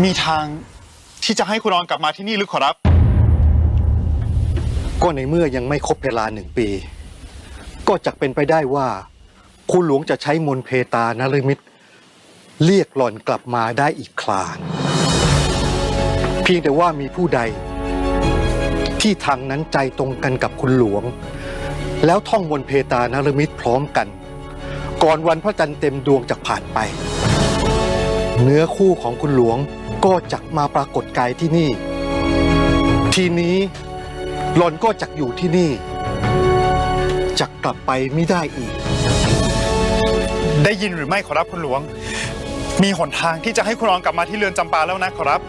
มีทางที่จะให้คุณรองกลับมาที่นี่หรือขอรับ ก็ในเมื่อยังไม่ครบเวลาหนึ่งปี ก็จะเป็นไปได้ว่า คุณหลวงจะใช้มนต์เพตานรมิตรเรียกหล่อนกลับมาได้อีกคลานเพียงแต่ว่ามีผู้ใด ที่ทางนั้นใจตรงกันกับคุณหลวง แล้วท่องมนต์เพตานรมิตรพร้อมกัน ก่อนวันพระจันทร์เต็มดวงจะผ่านไป เนื้อคู่ของคุณหลวงก็จะมาปรากฏกายที่นี่ ทีนี้หล่อนก็จักอยู่ที่นี่ จักกลับไปไม่ได้อีก ได้ยินหรือไม่ขอรับคุณหลวง มีหนทางที่จะให้คุณรองกลับมาที่เรือนจำปาแล้วนะขอรับ